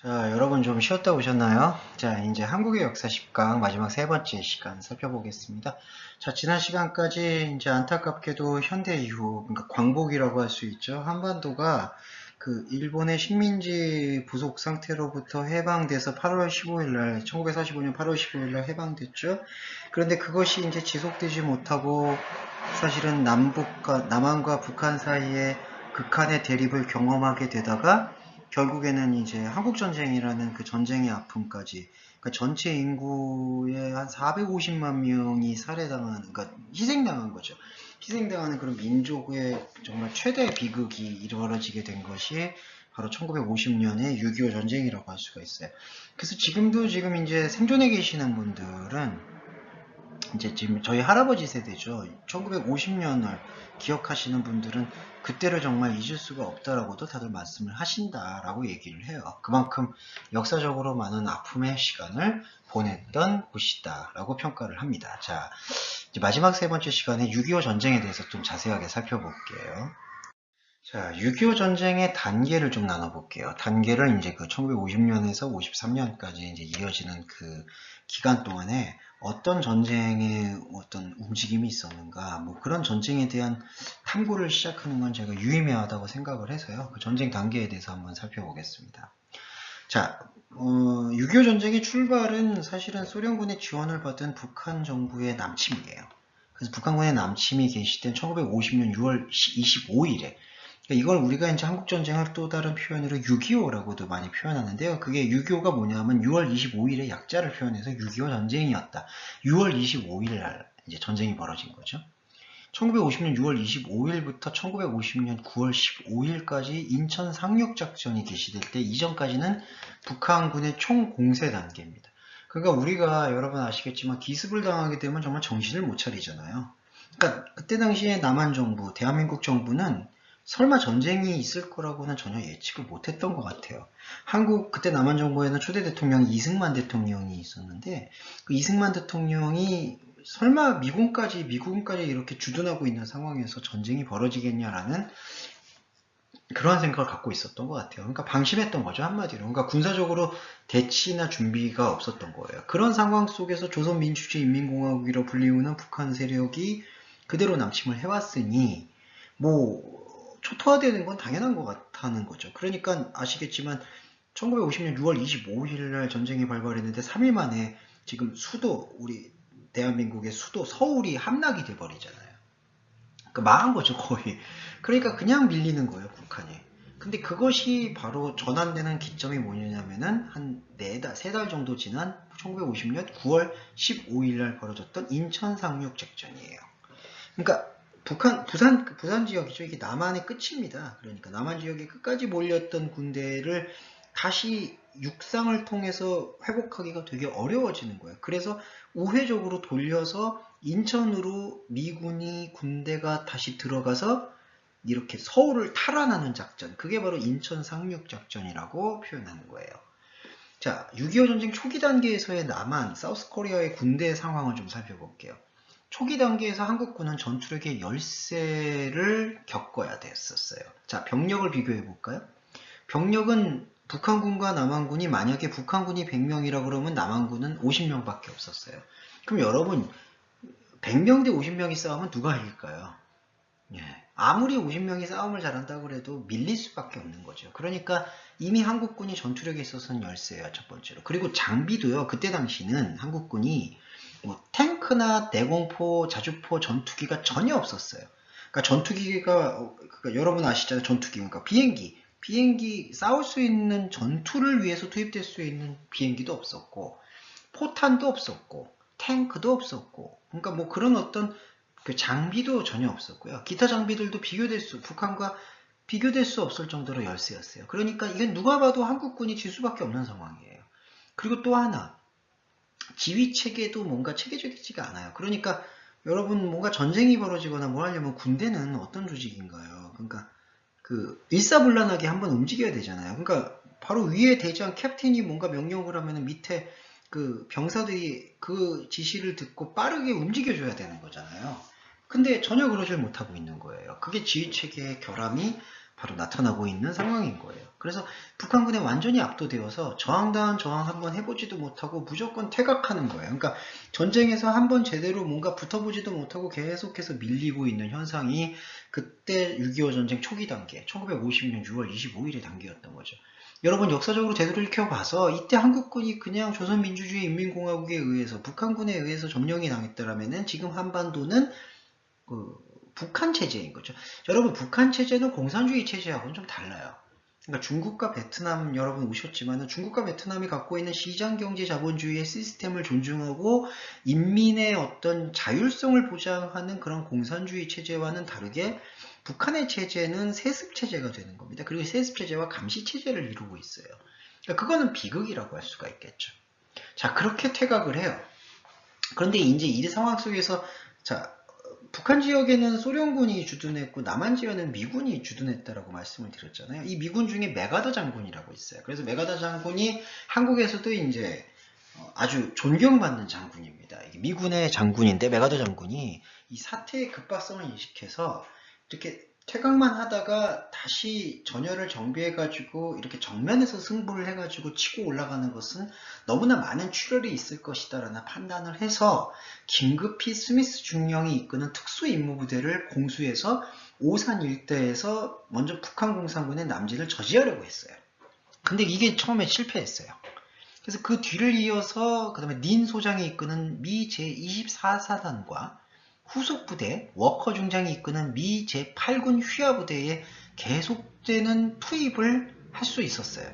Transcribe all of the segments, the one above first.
자, 여러분 좀 쉬었다 오셨나요? 자, 이제 한국의 역사 10강 마지막 세 번째 시간 살펴보겠습니다. 자, 지난 시간까지 이제 안타깝게도 현대 이후, 그러니까 광복이라고 할 수 있죠. 한반도가 그 일본의 식민지 부속 상태로부터 해방돼서 8월 15일 날, 1945년 8월 15일 날 해방됐죠. 그런데 그것이 이제 지속되지 못하고 사실은 남북과, 남한과 북한 사이에 극한의 대립을 경험하게 되다가 결국에는 이제 한국전쟁이라는 그 전쟁의 아픔까지 그러니까 전체 인구의 한 450만 명이 살해당하는 그러니까 희생당한 거죠. 희생당하는 그런 민족의 정말 최대 비극이 이루어지게 된 것이 바로 1950년의 6.25 전쟁이라고 할 수가 있어요. 그래서 지금도 지금 이제 생존해 계시는 분들은 이제 지금 저희 할아버지 세대죠. 1950년을 기억하시는 분들은 그때를 정말 잊을 수가 없다라고도 다들 말씀을 하신다라고 얘기를 해요. 그만큼 역사적으로 많은 아픔의 시간을 보냈던 곳이다라고 평가를 합니다. 자, 이제 마지막 세 번째 시간에 6.25 전쟁에 대해서 좀 자세하게 살펴볼게요. 자, 6.25 전쟁의 단계를 좀 나눠볼게요. 단계를 이제 그 1950년에서 53년까지 이제 이어지는 그 기간 동안에 어떤 전쟁의 어떤 움직임이 있었는가, 뭐 그런 전쟁에 대한 탐구를 시작하는 건 제가 유의미하다고 생각을 해서요. 그 전쟁 단계에 대해서 한번 살펴보겠습니다. 자, 어, 6.25 전쟁의 출발은 사실은 소련군의 지원을 받은 북한 정부의 남침이에요. 그래서 북한군의 남침이 개시된 1950년 6월 25일에 그러니까 이걸 우리가 이제 한국전쟁을 또 다른 표현으로 6.25라고도 많이 표현하는데요. 그게 6.25가 뭐냐면 6월 25일의 약자를 표현해서 6.25 전쟁이었다. 6월 25일 날 이제 전쟁이 벌어진 거죠. 1950년 6월 25일부터 1950년 9월 15일까지 인천 상륙작전이 개시될 때 이전까지는 북한군의 총 공세 단계입니다. 그러니까 우리가 여러분 아시겠지만 기습을 당하게 되면 정말 정신을 못 차리잖아요. 그러니까 그때 당시에 남한 정부, 대한민국 정부는 설마 전쟁이 있을 거라고는 전혀 예측을 못했던 것 같아요. 한국 그때 남한 정부에는 초대 대통령 이승만 대통령이 있었는데 그 이승만 대통령이 설마 미군까지 미국까지 이렇게 주둔하고 있는 상황에서 전쟁이 벌어지겠냐라는 그러한 생각을 갖고 있었던 것 같아요. 그러니까 방심했던 거죠 한마디로. 그러니까 군사적으로 대치나 준비가 없었던 거예요. 그런 상황 속에서 조선민주주의인민공화국이라 불리우는 북한 세력이 그대로 남침을 해왔으니 뭐 초토화되는 건 당연한 것 같다는 거죠. 그러니까 아시겠지만 1950년 6월 25일 날 전쟁이 발발했는데 3일 만에 지금 수도 우리 대한민국의 수도 서울이 함락이 돼버리잖아요. 그러니까 망한 거죠 거의. 그러니까 그냥 밀리는 거예요 북한이. 근데 그것이 바로 전환되는 기점이 뭐냐면은 한 네 달, 세 달 정도 지난 1950년 9월 15일 날 벌어졌던 인천 상륙 작전이에요. 그러니까 북한, 부산, 부산 지역이죠. 이게 남한의 끝입니다. 그러니까 남한 지역에 끝까지 몰렸던 군대를 다시 육상을 통해서 회복하기가 되게 어려워지는 거예요. 그래서 우회적으로 돌려서 인천으로 미군이 군대가 다시 들어가서 이렇게 서울을 탈환하는 작전. 그게 바로 인천 상륙 작전이라고 표현하는 거예요. 자, 6.25 전쟁 초기 단계에서의 남한, 사우스 코리아의 군대 상황을 좀 살펴볼게요. 초기 단계에서 한국군은 전투력의 열세를 겪어야 됐었어요. 자, 병력을 비교해 볼까요? 병력은 북한군과 남한군이 만약에 북한군이 100명이라 그러면 남한군은 50명밖에 없었어요. 그럼 여러분 100명 대 50명이 싸우면 누가 이길까요? 예. 아무리 50명이 싸움을 잘한다고 해도 밀릴 수밖에 없는 거죠. 그러니까 이미 한국군이 전투력에 있어서는 열세예요, 첫 번째로. 그리고 장비도요, 그때 당시는 한국군이 뭐 탱크나 대공포, 자주포, 전투기가 전혀 없었어요. 그러니까 전투기가 그러니까 여러분 아시잖아요. 전투기 그러니까 비행기, 비행기 싸울 수 있는 전투를 위해서 투입될 수 있는 비행기도 없었고 포탄도 없었고 탱크도 없었고 그러니까 뭐 그런 어떤 그 장비도 전혀 없었고요. 기타 장비들도 비교될 수 북한과 비교될 수 없을 정도로 열세였어요. 그러니까 이건 누가 봐도 한국군이 질 수밖에 없는 상황이에요. 그리고 또 하나 지휘 체계도 뭔가 체계적이지가 않아요. 그러니까 여러분 뭔가 전쟁이 벌어지거나 뭐 하려면 군대는 어떤 조직인가요? 그러니까 그 일사불란하게 한번 움직여야 되잖아요. 그러니까 바로 위에 대장 캡틴이 뭔가 명령을 하면 밑에 그 병사들이 그 지시를 듣고 빠르게 움직여줘야 되는 거잖아요. 근데 전혀 그러질 못하고 있는 거예요. 그게 지휘 체계의 결함이 바로 나타나고 있는 상황인 거예요. 그래서 북한군에 완전히 압도되어서 저항다운 저항 한번 해보지도 못하고 무조건 퇴각하는 거예요. 그러니까 전쟁에서 한번 제대로 뭔가 붙어보지도 못하고 계속해서 밀리고 있는 현상이 그때 6.25 전쟁 초기 단계, 1950년 6월 25일의 단계였던 거죠. 여러분 역사적으로 제대로 읽혀봐서 이때 한국군이 그냥 조선민주주의 인민공화국에 의해서 북한군에 의해서 점령이 당했더라면은 지금 한반도는 그 북한 체제인 거죠. 여러분 북한 체제는 공산주의 체제하고는 좀 달라요. 그러니까 중국과 베트남 여러분 오셨지만 중국과 베트남이 갖고 있는 시장 경제 자본주의의 시스템을 존중하고 인민의 어떤 자율성을 보장하는 그런 공산주의 체제와는 다르게 북한의 체제는 세습 체제가 되는 겁니다. 그리고 세습 체제와 감시 체제를 이루고 있어요. 그러니까 그거는 비극이라고 할 수가 있겠죠. 자 그렇게 퇴각을 해요. 그런데 이제 이 상황 속에서 자 북한 지역에는 소련군이 주둔했고 남한 지역에는 미군이 주둔했다라고 말씀을 드렸잖아요. 이 미군 중에 메가더 장군이라고 있어요. 그래서 메가더 장군이 한국에서도 이제 어, 아주 존경받는 장군입니다. 미군의 장군인데 메가더 장군이 이 사태의 급박성을 인식해서 이렇게 퇴각만 하다가 다시 전열을 정비해가지고 이렇게 정면에서 승부를 해가지고 치고 올라가는 것은 너무나 많은 출혈이 있을 것이다라는 판단을 해서 긴급히 스미스 중령이 이끄는 특수임무부대를 공수해서 오산 일대에서 먼저 북한 공산군의 남진을 저지하려고 했어요. 근데 이게 처음에 실패했어요. 그래서 그 뒤를 이어서 그 다음에 닌 소장이 이끄는 미 제24사단과 후속 부대, 워커 중장이 이끄는 미 제8군 휘하 부대에 계속되는 투입을 할 수 있었어요.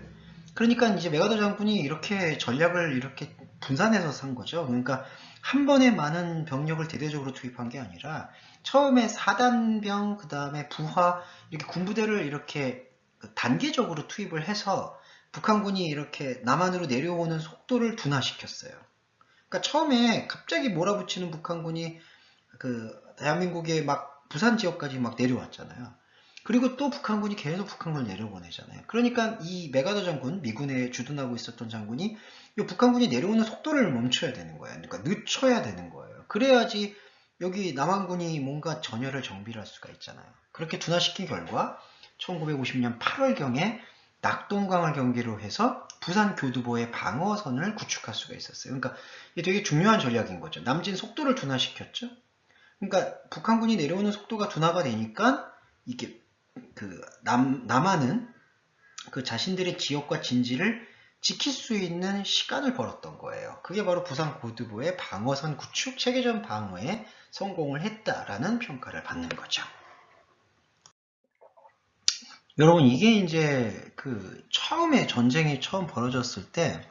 그러니까 이제 메가더 장군이 이렇게 전략을 이렇게 분산해서 산 거죠. 그러니까 한 번에 많은 병력을 대대적으로 투입한 게 아니라 처음에 사단병, 그 다음에 부하, 이렇게 군부대를 이렇게 단계적으로 투입을 해서 북한군이 이렇게 남한으로 내려오는 속도를 둔화시켰어요. 그러니까 처음에 갑자기 몰아붙이는 북한군이 그 대한민국의 막 부산 지역까지 막 내려왔잖아요. 그리고 또 북한군이 계속 북한군을 내려보내잖아요. 그러니까 이 메가더 장군, 미군에 주둔하고 있었던 장군이 이 북한군이 내려오는 속도를 멈춰야 되는 거예요. 그러니까 늦춰야 되는 거예요. 그래야지 여기 남한군이 뭔가 전열을 정비를 할 수가 있잖아요. 그렇게 둔화시킨 결과 1950년 8월경에 낙동강을 경계로 해서 부산 교두보의 방어선을 구축할 수가 있었어요. 그러니까 이게 되게 중요한 전략인 거죠. 남진 속도를 둔화시켰죠. 그러니까 북한군이 내려오는 속도가 둔화가 되니까 이게 그 남, 남한은 그 자신들의 지역과 진지를 지킬 수 있는 시간을 벌었던 거예요. 그게 바로 부산 고두부의 방어선 구축 체계전 방어에 성공을 했다라는 평가를 받는 거죠. 여러분 이게 이제 그 처음에 전쟁이 처음 벌어졌을 때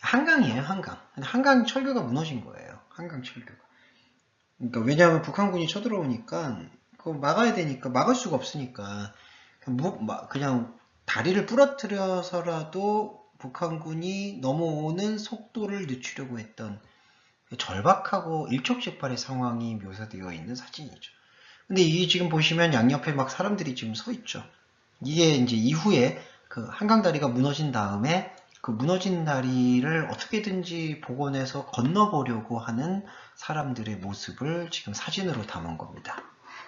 한강이에요 한강 한강 철교가 무너진 거예요 한강 철교가 그러니까 왜냐하면 북한군이 쳐들어오니까 그거 막아야 되니까 막을 수가 없으니까 그냥 다리를 부러뜨려서라도 북한군이 넘어오는 속도를 늦추려고 했던 절박하고 일촉즉발의 상황이 묘사되어 있는 사진이죠. 근데 이게 지금 보시면 양옆에 막 사람들이 지금 서 있죠. 이게 이제 이후에 그 한강 다리가 무너진 다음에 그 무너진 다리를 어떻게든지 복원해서 건너보려고 하는 사람들의 모습을 지금 사진으로 담은 겁니다.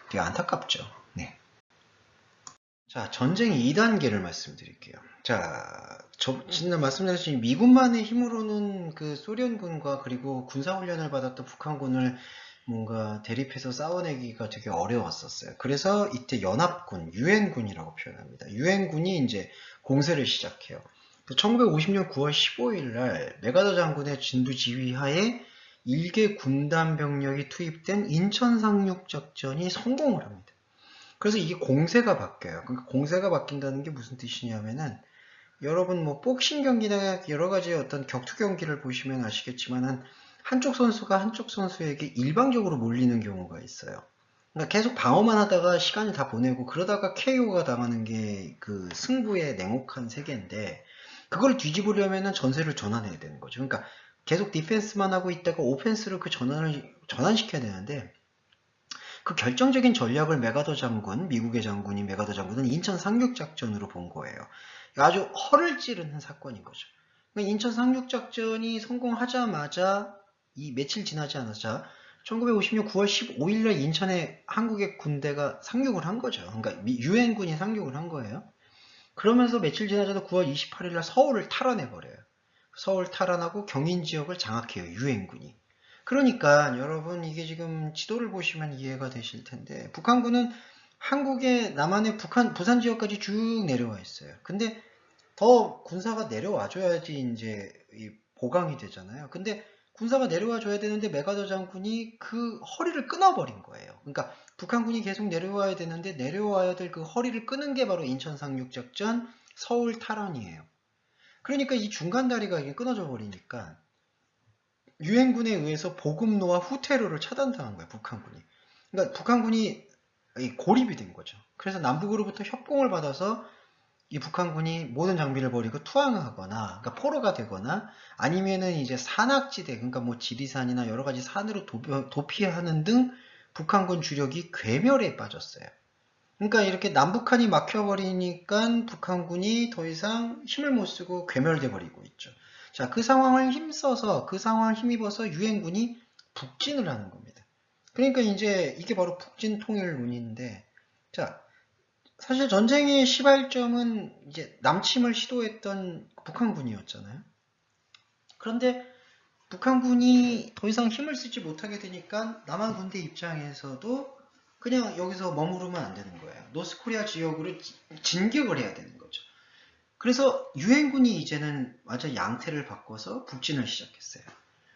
되게 안타깝죠. 네. 자, 전쟁의 2단계를 말씀드릴게요. 자, 저, 지난 말씀드렸듯이 미군만의 힘으로는 그 소련군과 그리고 군사훈련을 받았던 북한군을 뭔가 대립해서 싸워내기가 되게 어려웠었어요. 그래서 이때 연합군, 유엔군이라고 표현합니다. 유엔군이 이제 공세를 시작해요. 1950년 9월 15일 날 메가더 장군의 진두 지휘하에 일개 군단 병력이 투입된 인천 상륙 작전이 성공을 합니다. 그래서 이게 공세가 바뀌어요. 그러니까 공세가 바뀐다는 게 무슨 뜻이냐면은 여러분 뭐 복싱 경기나 여러 가지 어떤 격투 경기를 보시면 아시겠지만은 한쪽 선수가 한쪽 선수에게 일방적으로 몰리는 경우가 있어요. 그러니까 계속 방어만 하다가 시간을 다 보내고 그러다가 KO가 당하는 게 그 승부의 냉혹한 세계인데 그걸 뒤집으려면 전세를 전환해야 되는 거죠. 그러니까 계속 디펜스만 하고 있다가 오펜스로 그 전환을 전환시켜야 되는데 그 결정적인 전략을 메가더 장군, 미국의 장군인 메가더 장군은 인천 상륙 작전으로 본 거예요. 아주 허를 찌르는 사건인 거죠. 그러니까 인천 상륙 작전이 성공하자마자 이 며칠 지나지 않았자 1956 9월 15일날 인천에 한국의 군대가 상륙을 한 거죠. 그러니까 미- 유엔군이 상륙을 한 거예요. 그러면서 며칠 지나자도 9월 28일 날 서울을 탈환해 버려요. 서울 탈환하고 경인 지역을 장악해요. 유엔군이. 그러니까 여러분 이게 지금 지도를 보시면 이해가 되실 텐데 북한군은 한국의 남한의 북한 부산 지역까지 쭉 내려와 있어요. 근데 더 군사가 내려와 줘야지 이제 이 보강이 되잖아요. 근데 군사가 내려와 줘야 되는데 메가더 장군이 그 허리를 끊어버린 거예요. 그러니까 북한군이 계속 내려와야 되는데 내려와야 될 그 허리를 끊은 게 바로 인천 상륙작전 서울 탈환이에요. 그러니까 이 중간 다리가 이게 끊어져 버리니까 유엔군에 의해서 보급로와 후퇴로를 차단당한 거예요. 북한군이. 그러니까 북한군이 이 고립이 된 거죠. 그래서 남북으로부터 협공을 받아서 이 북한군이 모든 장비를 버리고 투항하거나, 그러니까 포로가 되거나, 아니면은 이제 산악지대, 그러니까 뭐 지리산이나 여러 가지 산으로 도- 도피 하는 등 북한군 주력이 괴멸에 빠졌어요. 그러니까 이렇게 남북한이 막혀버리니까 북한군이 더 이상 힘을 못 쓰고 괴멸돼 버리고 있죠. 자, 그 상황을 힘써서, 그 상황을 힘입어서 유엔군이 북진을 하는 겁니다. 그러니까 이제 이게 바로 북진 통일론인데, 자, 사실 전쟁의 시발점은 이제 남침을 시도했던 북한군이었잖아요. 그런데 북한군이 더 이상 힘을 쓰지 못하게 되니까 남한 군대 입장에서도 그냥 여기서 머무르면 안 되는 거예요. 노스코리아 지역으로 지- 진격을 해야 되는 거죠. 그래서 유엔군이 이제는 완전 양태를 바꿔서 북진을 시작했어요.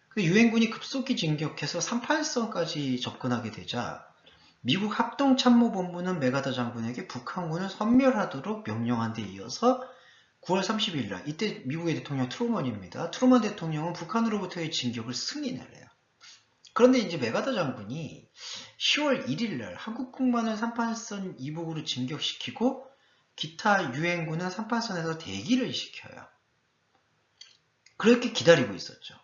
그 유엔군이 급속히 진격해서 38선까지 접근하게 되자 미국 합동참모본부는 메가더 장군에게 북한군을 섬멸하도록 명령한 데 이어서 9월 30일 날 이때 미국의 대통령 트루먼입니다. 트루먼 대통령은 북한으로부터의 진격을 승인을 해요. 그런데 이제 메가더 장군이 10월 1일 날 한국군만을 38선 이북으로 진격시키고 기타 유엔군은 38선에서 대기를 시켜요. 그렇게 기다리고 있었죠.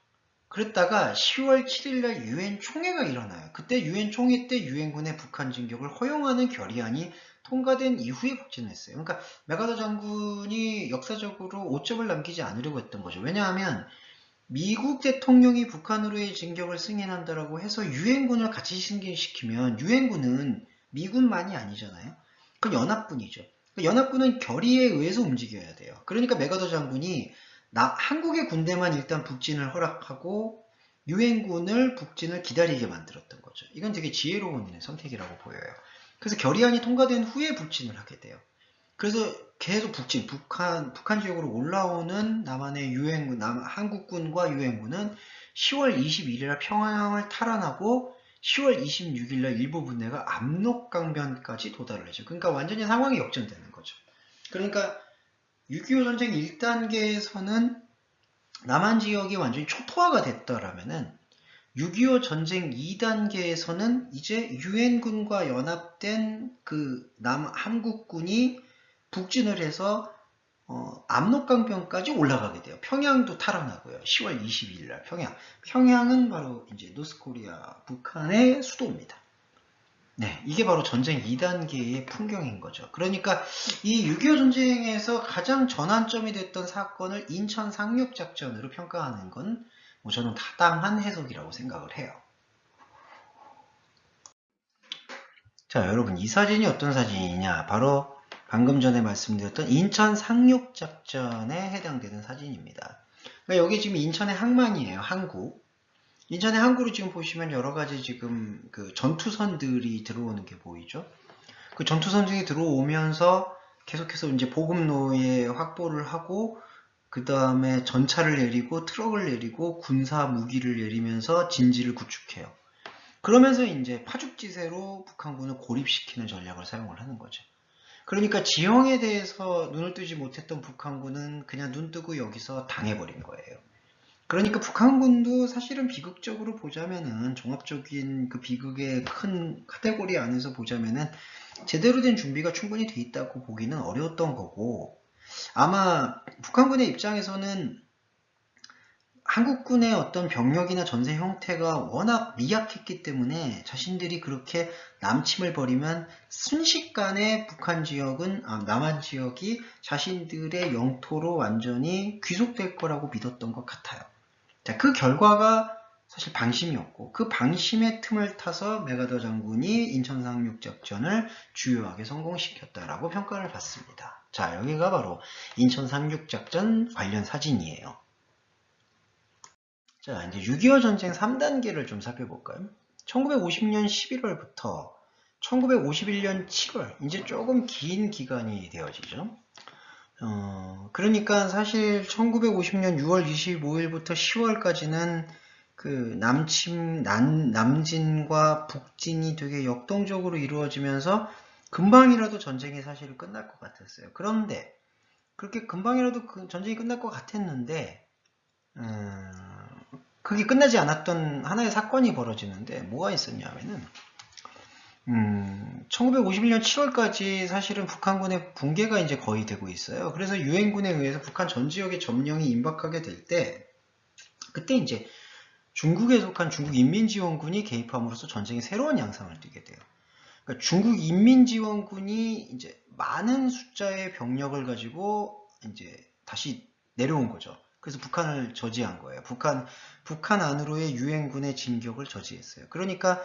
그랬다가 10월 7일날 유엔 총회가 일어나요. 그때 유엔 총회 때 유엔군의 북한 진격을 허용하는 결의안이 통과된 이후에 북진을 했어요. 그러니까 메가더 장군이 역사적으로 오점을 남기지 않으려고 했던 거죠. 왜냐하면 미국 대통령이 북한으로의 진격을 승인한다라고 해서 유엔군을 같이 승진시키면 유엔군은 미군만이 아니잖아요. 그건 연합군이죠. 그 연합군은 결의에 의해서 움직여야 돼요. 그러니까 메가더 장군이 나 한국의 군대만 일단 북진을 허락하고 유엔군을 북진을 기다리게 만들었던 거죠. 이건 되게 지혜로운 선택이라고 보여요. 그래서 결의안이 통과된 후에 북진을 하게 돼요. 그래서 계속 북진, 북한, 북한 지역으로 올라오는 남한의 유엔군, 남, 한국군과 유엔군은 10월 21일 평양을 탈환하고 10월 26일 날 일부 분대가 압록강변까지 도달을 하죠. 그러니까 완전히 상황이 역전되는 거죠. 그러니까 6.25 전쟁 1단계에서는 남한 지역이 완전히 초토화가 됐더라면은 6.25 전쟁 2단계에서는 이제 유엔군과 연합된 그 남 한국군이 북진을 해서 어, 압록강변까지 올라가게 돼요. 평양도 탈환하고요. 10월 22일 날 평양. 평양은 바로 이제 노스코리아 북한의 수도입니다. 네, 이게 바로 전쟁 2단계의 풍경인 거죠. 그러니까 이 6.25 전쟁에서 가장 전환점이 됐던 사건을 인천 상륙작전으로 평가하는 건 뭐 저는 타당한 해석이라고 생각을 해요. 자, 여러분 이 사진이 어떤 사진이냐? 바로 방금 전에 말씀드렸던 인천 상륙작전에 해당되는 사진입니다. 그러니까 여기 지금 인천의 항만이에요. 항구. 인천의 항구를 지금 보시면 여러 가지 지금 그 전투선들이 들어오는 게 보이죠? 그 전투선들이 들어오면서 계속해서 이제 보급로에 확보를 하고 그 다음에 전차를 내리고 트럭을 내리고 군사 무기를 내리면서 진지를 구축해요. 그러면서 이제 파죽지세로 북한군을 고립시키는 전략을 사용을 하는 거죠. 그러니까 지형에 대해서 눈을 뜨지 못했던 북한군은 그냥 눈 뜨고 여기서 당해버린 거예요. 그러니까 북한군도 사실은 비극적으로 보자면은 종합적인 그 비극의 큰 카테고리 안에서 보자면은 제대로 된 준비가 충분히 돼 있다고 보기는 어려웠던 거고 아마 북한군의 입장에서는 한국군의 어떤 병력이나 전세 형태가 워낙 미약했기 때문에 자신들이 그렇게 남침을 벌이면 순식간에 북한 지역은 아, 남한 지역이 자신들의 영토로 완전히 귀속될 거라고 믿었던 것 같아요. 자, 그 결과가 사실 방심이었고 그 방심의 틈을 타서 메가더 장군이 인천 상륙작전을 주요하게 성공시켰다라고 평가를 받습니다. 자 여기가 바로 인천 상륙작전 관련 사진이에요. 자 이제 6.25 전쟁 3단계를 좀 살펴볼까요? 1950년 11월부터 1951년 7월 이제 조금 긴 기간이 되어지죠. 어, 그러니까 사실 1950년 6월 25일부터 10월까지는 그 남침 남, 남진과 북진이 되게 역동적으로 이루어지면서 금방이라도 전쟁이 사실 끝날 것 같았어요. 그런데 그렇게 금방이라도 그 전쟁이 끝날 것 같았는데 음, 그게 끝나지 않았던 하나의 사건이 벌어지는데 뭐가 있었냐면은 음, 1951년 7월까지 사실은 북한군의 붕괴가 이제 거의 되고 있어요. 그래서 유엔군에 의해서 북한 전 지역의 점령이 임박하게 될 때, 그때 이제 중국에 속한 중국 인민지원군이 개입함으로써 전쟁의 새로운 양상을 띠게 돼요. 그러니까 중국 인민지원군이 이제 많은 숫자의 병력을 가지고 이제 다시 내려온 거죠. 그래서 북한을 저지한 거예요. 북한, 북한 안으로의 유엔군의 진격을 저지했어요. 그러니까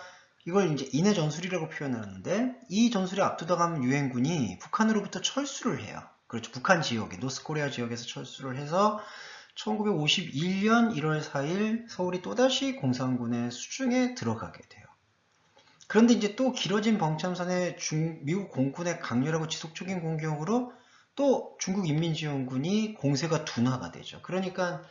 이걸 이제 인해 전술이라고 표현하는데 이 전술에 압도당한 유엔군이 북한으로부터 철수를 해요. 그렇죠. 북한 지역에 노스코리아 지역에서 철수를 해서 1951년 1월 4일 서울이 또다시 공산군의 수중에 들어가게 돼요. 그런데 이제 또 길어진 벙참선의 중, 미국 공군의 강렬하고 지속적인 공격으로 또 중국 인민지원군이 공세가 둔화가 되죠. 그러니까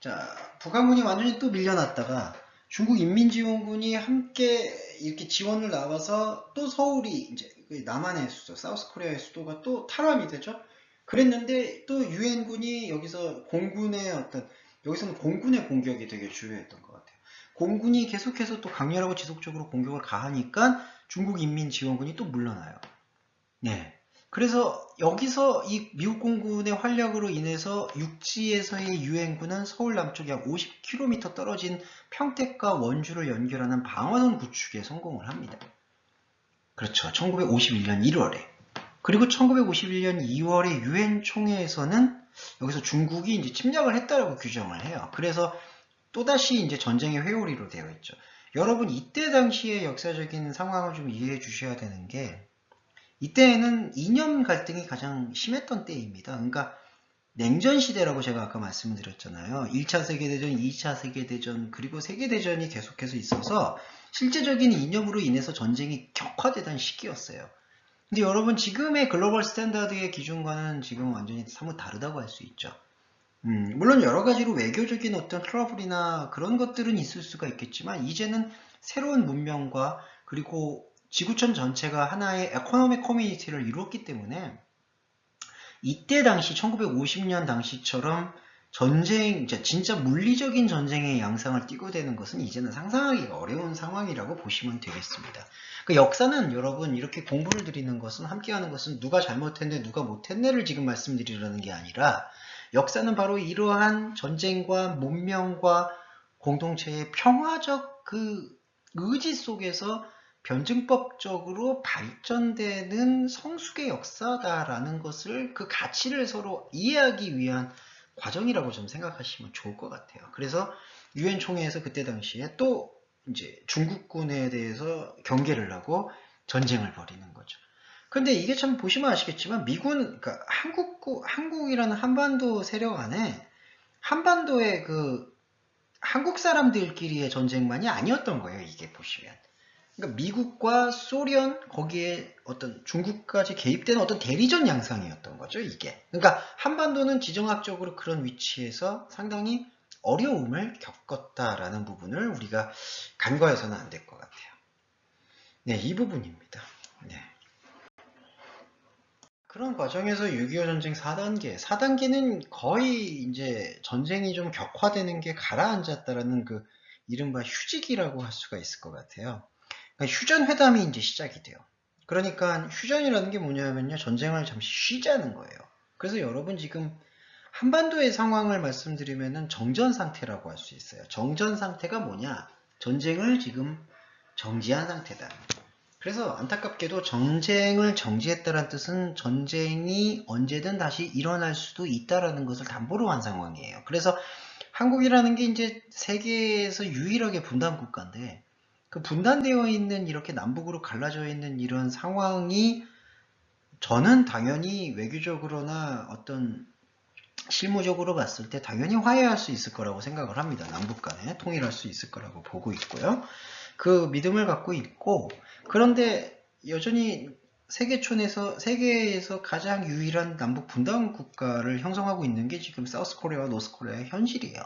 자 북한군이 완전히 또 밀려났다가 중국 인민지원군이 함께 이렇게 지원을 나와서 또 서울이 이제 그 남한의 수도, 사우스 코리아의 수도가 또 탈환이 되죠. 그랬는데 또 유엔군이 여기서 공군의 어떤 여기서는 공군의 공격이 되게 주요했던 것 같아요. 공군이 계속해서 또 강렬하고 지속적으로 공격을 가하니까 중국 인민지원군이 또 물러나요. 네. 그래서 여기서 이 미국 공군의 활약으로 인해서 육지에서의 유엔군은 서울 남쪽 약 50km 떨어진 평택과 원주를 연결하는 방어선 구축에 성공을 합니다. 그렇죠. 1951년 1월에. 그리고 1951년 2월에 유엔 총회에서는 여기서 중국이 이제 침략을 했다라고 규정을 해요. 그래서 또다시 이제 전쟁의 회오리로 되어 있죠. 여러분 이때 당시의 역사적인 상황을 좀 이해해 주셔야 되는 게 이때에는 이념 갈등이 가장 심했던 때입니다. 그러니까 냉전 시대라고 제가 아까 말씀드렸잖아요. 1차 세계대전, 2차 세계대전, 그리고 세계대전이 계속해서 있어서 실제적인 이념으로 인해서 전쟁이 격화되던 시기였어요. 근데 여러분 지금의 글로벌 스탠다드의 기준과는 지금 완전히 사뭇 다르다고 할 수 있죠. 음, 물론 여러 가지로 외교적인 어떤 트러블이나 그런 것들은 있을 수가 있겠지만 이제는 새로운 문명과 그리고 지구촌 전체가 하나의 에코노믹 커뮤니티를 이루었기 때문에 이때 당시 1950년 당시처럼 전쟁, 진짜 물리적인 전쟁의 양상을 띠고 되는 것은 이제는 상상하기가 어려운 상황이라고 보시면 되겠습니다. 그 역사는 여러분 이렇게 공부를 드리는 것은 함께하는 것은 누가 잘못했네 누가 못했네를 지금 말씀드리려는 게 아니라 역사는 바로 이러한 전쟁과 문명과 공동체의 평화적 그 의지 속에서 변증법적으로 발전되는 성숙의 역사다라는 것을 그 가치를 서로 이해하기 위한 과정이라고 좀 생각하시면 좋을 것 같아요. 그래서 유엔 총회에서 그때 당시에 또 이제 중국군에 대해서 경계를 하고 전쟁을 벌이는 거죠. 근데 이게 참 보시면 아시겠지만 미군, 그러니까 한국, 한국이라는 한반도 세력 안에 한반도의 그 한국 사람들끼리의 전쟁만이 아니었던 거예요. 이게 보시면. 그러니까 미국과 소련 거기에 어떤 중국까지 개입된 어떤 대리전 양상이었던 거죠 이게. 그러니까 한반도는 지정학적으로 그런 위치에서 상당히 어려움을 겪었다라는 부분을 우리가 간과해서는 안 될 것 같아요. 네 이 부분입니다. 네. 그런 과정에서 6.25 전쟁 4단계. 4단계는 거의 이제 전쟁이 좀 격화되는 게 가라앉았다라는 그 이른바 휴직이라고 할 수가 있을 것 같아요 휴전 회담이 이제 시작이 돼요. 그러니까 휴전이라는 게 뭐냐면요. 전쟁을 잠시 쉬자는 거예요. 그래서 여러분 지금 한반도의 상황을 말씀드리면은 정전 상태라고 할 수 있어요. 정전 상태가 뭐냐? 전쟁을 지금 정지한 상태다. 그래서 안타깝게도 전쟁을 정지했다는 뜻은 전쟁이 언제든 다시 일어날 수도 있다라는 것을 담보로 한 상황이에요. 그래서 한국이라는 게 이제 세계에서 유일하게 분단 국가인데 그 분단되어 있는 이렇게 남북으로 갈라져 있는 이런 상황이 저는 당연히 외교적으로나 어떤 실무적으로 봤을 때 당연히 화해할 수 있을 거라고 생각을 합니다. 남북 간에 통일할 수 있을 거라고 보고 있고요. 그 믿음을 갖고 있고 그런데 여전히 세계촌에서 세계에서 가장 유일한 남북 분단 국가를 형성하고 있는 게 지금 사우스 코리아와 노스 코리아의 현실이에요.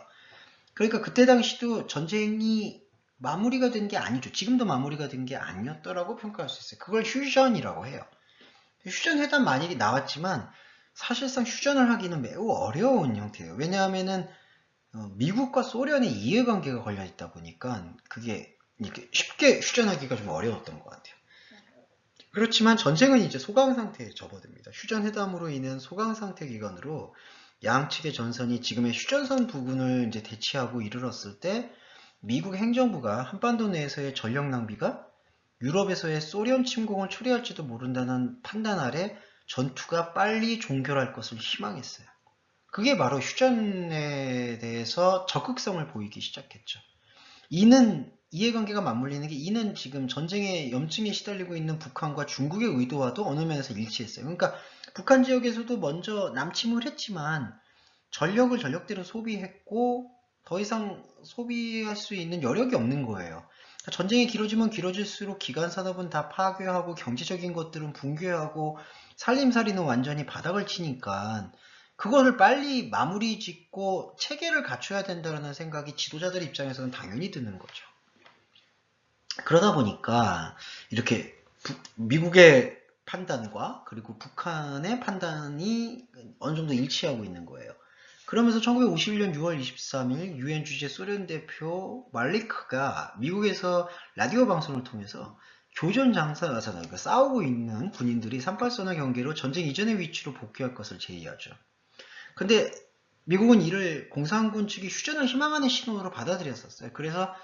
그러니까 그때 당시도 전쟁이 마무리가 된 게 아니죠. 지금도 마무리가 된 게 아니었더라고 평가할 수 있어요. 그걸 휴전이라고 해요. 휴전 회담 만일이 나왔지만 사실상 휴전을 하기는 매우 어려운 형태예요. 왜냐하면은 어, 미국과 소련의 이해관계가 걸려 있다 보니까 그게 이렇게 쉽게 휴전하기가 좀 어려웠던 것 같아요. 그렇지만 전쟁은 이제 소강 상태에 접어듭니다. 휴전 회담으로 인한 소강 상태 기간으로 양측의 전선이 지금의 휴전선 부근을 이제 대치하고 이르렀을 때 미국 행정부가 한반도 내에서의 전력 낭비가 유럽에서의 소련 침공을 초래할지도 모른다는 판단 아래 전투가 빨리 종결할 것을 희망했어요. 그게 바로 휴전에 대해서 적극성을 보이기 시작했죠. 이는 이해관계가 맞물리는 게 이는 지금 전쟁의 염증에 시달리고 있는 북한과 중국의 의도와도 어느 면에서 일치했어요. 그러니까 북한 지역에서도 먼저 남침을 했지만 전력을 전력대로 소비했고 더 이상 소비할 수 있는 여력이 없는 거예요. 전쟁이 길어지면 길어질수록 기간 산업은 다 파괴하고 경제적인 것들은 붕괴하고 살림살이는 완전히 바닥을 치니까 그거를 빨리 마무리 짓고 체계를 갖춰야 된다는 생각이 지도자들 입장에서는 당연히 드는 거죠. 그러다 보니까 이렇게 부- 미국의 판단과 그리고 북한의 판단이 어느 정도 일치하고 있는 거예요. 그러면서 1951년 6월 23일 유엔 주재 소련 대표 말리크가 미국에서 라디오 방송을 통해서 교전 장사잖아요. 그러니까 싸우고 있는 군인들이 38선의 경계로 전쟁 이전의 위치로 복귀할 것을 제의하죠. 근데 미국은 이를 공산군 측이 휴전을 희망하는 신호로 받아들였었어요. 그래서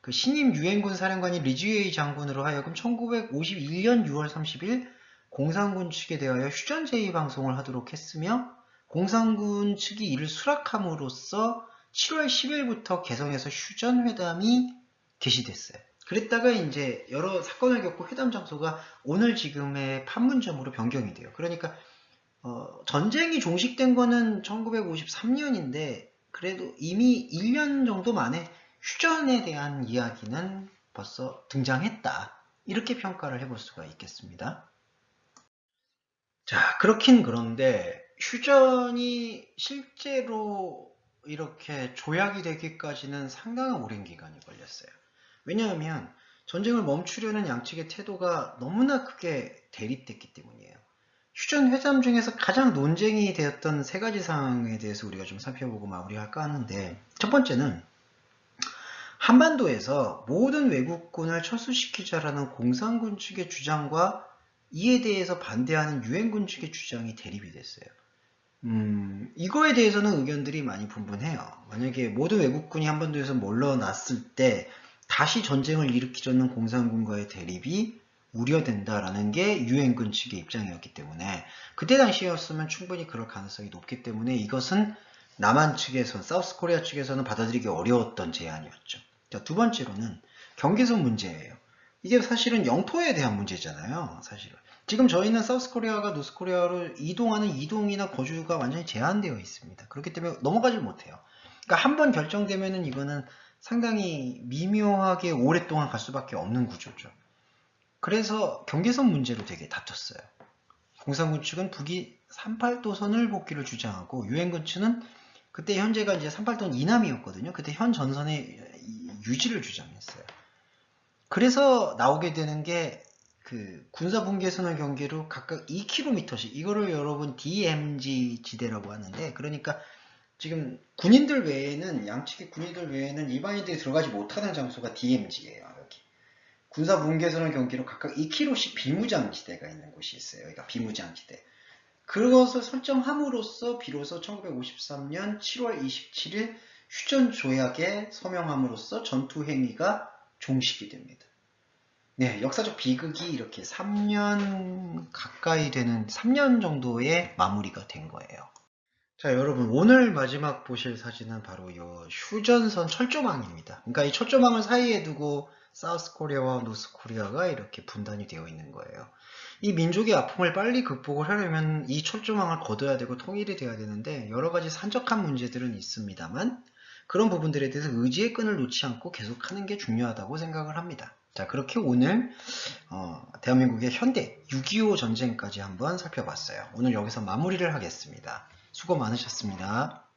그 신임 유엔군 사령관인 리즈웨이 장군으로 하여금 1951년 6월 30일 공산군 측에 대하여 휴전 제의 방송을 하도록 했으며 공산군 측이 이를 수락함으로써 7월 10일부터 개성에서 휴전 회담이 개시됐어요. 그랬다가 이제 여러 사건을 겪고 회담 장소가 오늘 지금의 판문점으로 변경이 돼요. 그러니까 어, 전쟁이 종식된 거는 1953년인데 그래도 이미 1년 정도 만에 휴전에 대한 이야기는 벌써 등장했다. 이렇게 평가를 해볼 수가 있겠습니다. 자, 그렇긴 그런데 휴전이 실제로 이렇게 조약이 되기까지는 상당한 오랜 기간이 걸렸어요. 왜냐하면 전쟁을 멈추려는 양측의 태도가 너무나 크게 대립됐기 때문이에요. 휴전 회담 중에서 가장 논쟁이 되었던 세 가지 사항에 대해서 우리가 좀 살펴보고 마무리할까 하는데 첫 번째는 한반도에서 모든 외국군을 철수시키자라는 공산군 측의 주장과 이에 대해서 반대하는 유엔군 측의 주장이 대립이 됐어요. 음, 이거에 대해서는 의견들이 많이 분분해요. 만약에 모든 외국군이 한반도에서 몰러났을 때 다시 전쟁을 일으키려는 공산군과의 대립이 우려된다라는 게 유엔군 측의 입장이었기 때문에 그때 당시였으면 충분히 그럴 가능성이 높기 때문에 이것은 남한 측에서 사우스 코리아 측에서는 받아들이기 어려웠던 제안이었죠. 자, 두 번째로는 경계선 문제예요. 이게 사실은 영토에 대한 문제잖아요. 사실은. 지금 저희는 사우스 코리아가 노스 코리아로 이동하는 이동이나 거주가 완전히 제한되어 있습니다. 그렇기 때문에 넘어가질 못해요. 그러니까 한 번 결정되면은 이거는 상당히 미묘하게 오랫동안 갈 수밖에 없는 구조죠. 그래서 경계선 문제로 되게 다퉜어요. 공산군 측은 북이 38도선을 복귀를 주장하고 유엔군 측은 그때 현재가 이제 38도 이남이었거든요. 그때 현 전선의 유지를 주장했어요. 그래서 나오게 되는 게 그 군사 분계선을 경계로 각각 2km씩 이거를 여러분 DMZ 지대라고 하는데 그러니까 지금 군인들 외에는 양측의 군인들 외에는 일반인들이 들어가지 못하는 장소가 DMZ예요. 여기 군사 분계선을 경계로 각각 2km씩 비무장 지대가 있는 곳이 있어요. 그러니까 비무장 지대. 그것을 설정함으로써 비로소 1953년 7월 27일 휴전 조약에 서명함으로써 전투 행위가 종식이 됩니다. 네, 역사적 비극이 이렇게 3년 가까이 되는 3년 정도의 마무리가 된 거예요. 자, 여러분, 오늘 마지막 보실 사진은 바로 이 휴전선 철조망입니다. 그러니까 이 철조망을 사이에 두고 사우스 코리아와 노스 코리아가 이렇게 분단이 되어 있는 거예요. 이 민족의 아픔을 빨리 극복을 하려면 이 철조망을 걷어야 되고 통일이 돼야 되는데 여러 가지 산적한 문제들은 있습니다만 그런 부분들에 대해서 의지의 끈을 놓지 않고 계속 하는 게 중요하다고 생각을 합니다. 자, 그렇게 오늘 어, 대한민국의 현대 6.25 전쟁까지 한번 살펴봤어요. 오늘 여기서 마무리를 하겠습니다. 수고 많으셨습니다.